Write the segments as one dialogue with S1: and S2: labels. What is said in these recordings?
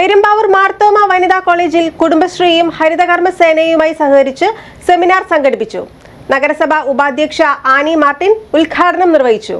S1: പെരുമ്പാവൂർ മാർത്തോമ വനിതാ കോളേജിൽ കുടുംബശ്രീയും ഹരിതകർമ്മ സേനയുമായി സഹകരിച്ച് സെമിനാർ സംഘടിപ്പിച്ചു. നഗരസഭ ഉപാധ്യക്ഷ ആനി മാർട്ടിൻ ഉദ്ഘാടനം നിർവഹിച്ചു.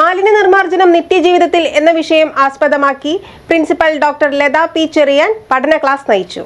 S1: മാലിന്യ നിർമ്മാർജനം നിത്യജീവിതത്തിൽ എന്ന വിഷയം ആസ്പദമാക്കി principal doctor Latha P Cherian പഠന ക്ലാസ് നയിച്ചു.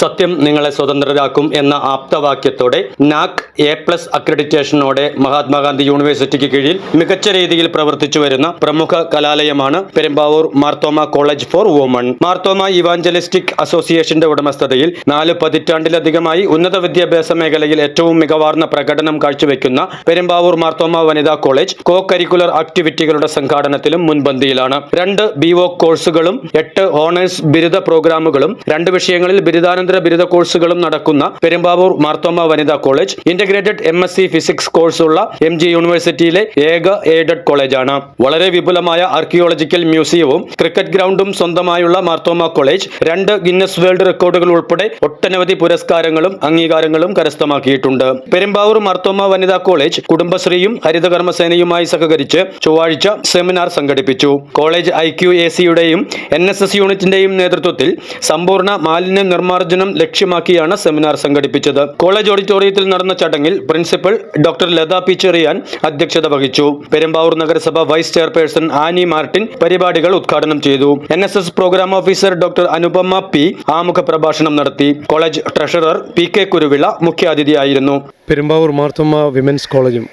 S2: സത്യം നിങ്ങളെ സ്വതന്ത്രരാക്കും എന്ന ആപ്തവാക്യത്തോടെ നാക് എ പ്ലസ് അക്രഡിറ്റേഷനോടെ മഹാത്മാഗാന്ധി യൂണിവേഴ്സിറ്റിക്ക് കീഴിൽ മികച്ച രീതിയിൽ പ്രവർത്തിച്ചു വരുന്ന പ്രമുഖ കലാലയമാണ് Perumbavoor Marthoma college for woman. Marthoma evangelistic അസോസിയേഷന്റെ ഉടമസ്ഥതയിൽ നാല് പതിറ്റാണ്ടിലധികമായി ഉന്നത വിദ്യാഭ്യാസ മേഖലയിൽ ഏറ്റവും മികവാർന്ന പ്രകടനം കാഴ്ചവെക്കുന്ന പെരുമ്പാവൂർ മാർത്തോമ വനിതാ കോളേജ് കോ കരിക്കുലർ ആക്ടിവിറ്റികളുടെ സംഘാടനത്തിലും മുൻപന്തിയിലാണ്. രണ്ട് ബി ഒ കോഴ്സുകളും എട്ട് ഓണേഴ്സ് ബിരുദ പ്രോഗ്രാമുകളും രണ്ട് വിഷയങ്ങളിൽ ബിരുദാനന്തര ബിരുദ കോഴ്സുകളും നടക്കുന്ന പെരുമ്പാവൂർ മാർത്തോമ വനിതാ college integrated M S C physics കോഴ്സുള്ള M G യൂണിവേഴ്സിറ്റിയിലെ ഏക എയ്ഡഡ് കോളേജാണ്. വളരെ വിപുലമായ ആർക്കിയോളജിക്കൽ മ്യൂസിയവും ക്രിക്കറ്റ് ഗ്രൗണ്ടും സ്വന്തമായുള്ള മാർത്തോമ കോളേജ് രണ്ട് ഗിന്നസ് വേൾഡ് റെക്കോർഡുകൾ ഉൾപ്പെടെ ഒട്ടനവധി പുരസ്കാരങ്ങളും അംഗീകാരങ്ങളും കരസ്ഥമാക്കിയിട്ടുണ്ട്. പെരുമ്പാവൂർ മാർത്തോമ വനിതാ കോളേജ് കുടുംബശ്രീയും ഹരിതകർമ്മസേനയുമായി സഹകരിച്ച് ചൊവ്വാഴ്ച സെമിനാർ സംഘടിപ്പിച്ചു. കോളേജ് ഐ ക്യു എ സിയുടെയും എൻ എസ് എസ് യൂണിറ്റിന്റെയും നേതൃത്വത്തിൽ സമ്പൂർണ മാലിന്യ നിർമ്മാർജനം ലക്ഷ്യമാക്കിയാണ് സെമിനാർ സംഘടിപ്പിച്ചത്. കോളേജ് ഓഡിറ്റോറിയത്തിൽ നടന്ന ചടങ്ങിൽ principal doctor Latha P Cherian അധ്യക്ഷത വഹിച്ചു. പെരുമ്പാവൂർ നഗരസഭ വൈസ് ചെയർപേഴ്സൺ ആനി മാർട്ടിൻ പരിപാടികൾ ഉദ്ഘാടനം ചെയ്തു. N programme officer doctor Anupama P ആമുഖ പ്രഭാഷണം നടത്തി. College treasurer P K Kuruvila മുഖ്യാതിഥിയായിരുന്നു.
S3: Perumbavoor Marthoma women's കോളേജും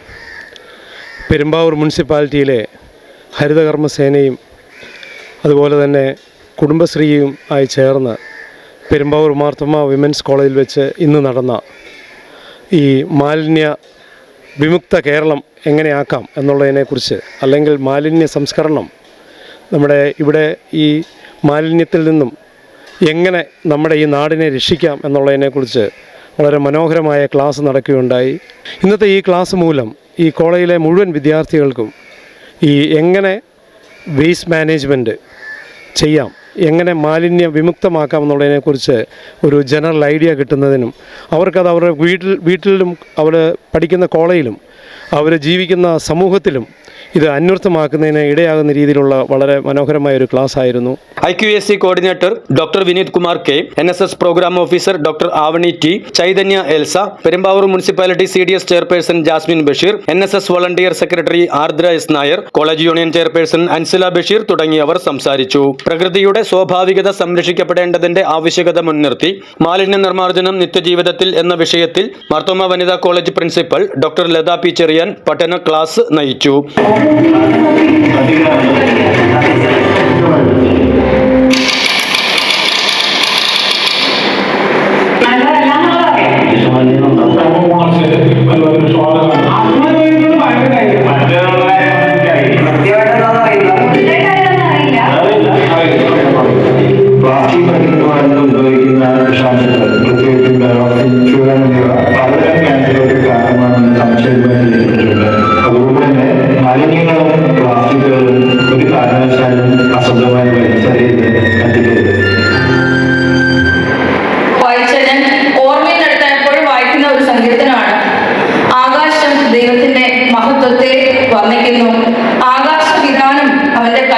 S3: പെരുമ്പാവൂർ മുനിസിപ്പാലിറ്റിയിലെ ഹരിതകർമ്മസേനയും അതുപോലെ തന്നെ കുടുംബശ്രീയും ആയി ചേർന്ന് പെരുമ്പാവൂർ മാർത്തമ്മ വിമൻസ് കോളേജിൽ വെച്ച് ഇന്ന് നടന്ന ഈ മാലിന്യ വിമുക്ത കേരളം എങ്ങനെയാക്കാം എന്നുള്ളതിനെക്കുറിച്ച് അല്ലെങ്കിൽ മാലിന്യ സംസ്കരണം നമ്മുടെ ഇവിടെ ഈ മാലിന്യത്തിൽ നിന്നും എങ്ങനെ നമ്മുടെ ഈ നാടിനെ രക്ഷിക്കാം എന്നുള്ളതിനെക്കുറിച്ച് വളരെ മനോഹരമായ ക്ലാസ് നടക്കുകയുണ്ടായി. ഇന്നത്തെ ഈ ക്ലാസ് മൂലം ഈ കോളേജിലെ മുഴുവൻ വിദ്യാർത്ഥികൾക്കും ഈ എങ്ങനെ വേസ്റ്റ് മാനേജ്മെന്റ് ചെയ്യാം എങ്ങനെ മാലിന്യം വിമുക്തമാക്കാം എന്നുള്ളതിനെക്കുറിച്ച് ഒരു ജനറൽ ഐഡിയ കിട്ടുന്നതിനും അവർക്കത് അവരുടെ വീട്ടിൽ വീട്ടിലും അവർ പഠിക്കുന്ന കോളേജിലും അവർ ജീവിക്കുന്ന സമൂഹത്തിലും ഇത് അന്വർത്ഥമാക്കുന്നതിന് ഇടയാകുന്ന രീതിയിലുള്ള വളരെ മനോഹരമായ ഒരു ക്ലാസ് ആയിരുന്നു.
S2: I Q S C coordinator doctor Vineeth Kumar K N S S program officer doctor Avani T Chaitanya Elsa Perumbavoor municipality C D S chairperson Jasmin Basheer N S S volunteer secretary Ardra S Nair college union chairperson Anzila Basheer തുടങ്ങിയവർ സംസാരിച്ചു. പ്രകൃതിയുടെ സ്വാഭാവികത സംരക്ഷിക്കപ്പെടേണ്ടതിന്റെ ആവശ്യകത മുൻനിർത്തി മാലിന്യ നിർമ്മാർജനം നിത്യജീവിതത്തിൽ എന്ന വിഷയത്തിൽ മാർത്തോമ വനിതാ college principal doctor Latha P Cherian പഠന ക്ലാസ് നയിച്ചു.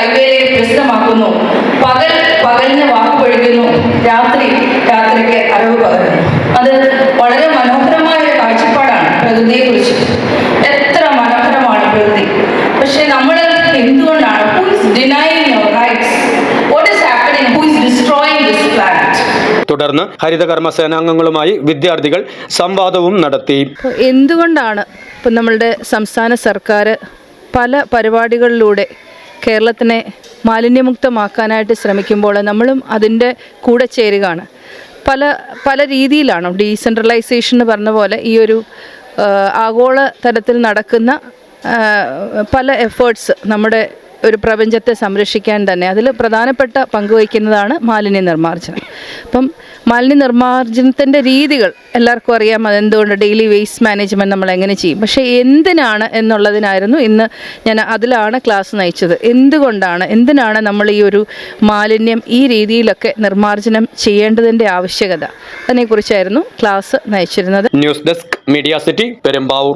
S4: കൈവേലയെ പ്രസിദ്ധമാക്കുന്നു. പകൽ പകലിന് വാക്കുപൊഴിക്കുന്നു രാത്രി രാത്രിക്ക് അറിവ് പകരുന്നു. അത് വളരെ മനോഹരമായ ഒരു കാഴ്ചപ്പാടാണ് പ്രകൃതിയെക്കുറിച്ച്. എത്ര മനോഹരമാണ് പ്രകൃതി. പക്ഷെ നമ്മൾ എന്തുകൊണ്ടാണ്? Who is denying your rights what is happening who is destroying this planet
S2: തുടർന്ന് ഹരിതകർമ്മ സേനാംഗങ്ങളുമായി വിദ്യാർത്ഥികൾ സംവാദവും നടത്തി.
S5: എന്തുകൊണ്ടാണ് ഇപ്പം നമ്മളുടെ സംസ്ഥാന സർക്കാർ പല പരിപാടികളിലൂടെ കേരളത്തിനെ മാലിന്യമുക്തമാക്കാനായിട്ട് ശ്രമിക്കുമ്പോൾ നമ്മളും അതിന്റെ കൂടെ ചേരുകയാണ്. പല പല രീതിയിലാണ് ഡീസെൻട്രലൈസേഷൻ എന്ന് പറഞ്ഞ പോലെ ഈ ഒരു ആഗോള തലത്തിൽ നടക്കുന്ന പല എഫേർട്സ് നമ്മുടെ ഒരു പ്രപഞ്ചത്തെ സംരക്ഷിക്കാൻ തന്നെ അതിൽ പ്രധാനപ്പെട്ട പങ്ക് വഹിക്കുന്നതാണ് മാലിന്യ നിർമ്മാർജനം. അപ്പം മാലിന്യ നിർമ്മാർജനത്തിന്റെ രീതികൾ എല്ലാവർക്കും അറിയാം അതെന്തുകൊണ്ട് ഡെയിലി വേസ്റ്റ് മാനേജ്മെന്റ് നമ്മൾ എങ്ങനെ ചെയ്യും. പക്ഷേ എന്തിനാണ് എന്നുള്ളതിനായിരുന്നു ഇന്ന് ഞാൻ അതിലാണ് ക്ലാസ് നയിച്ചത്. എന്തുകൊണ്ടാണ് എന്തിനാണ് നമ്മൾ ഈ ഒരു മാലിന്യം ഈ രീതിയിലൊക്കെ നിർമ്മാർജനം ചെയ്യേണ്ടതിന്റെ ആവശ്യകത? അതിനെക്കുറിച്ചായിരുന്നു class നയിച്ചിരുന്നത്.
S2: News desk media city Perumbavoor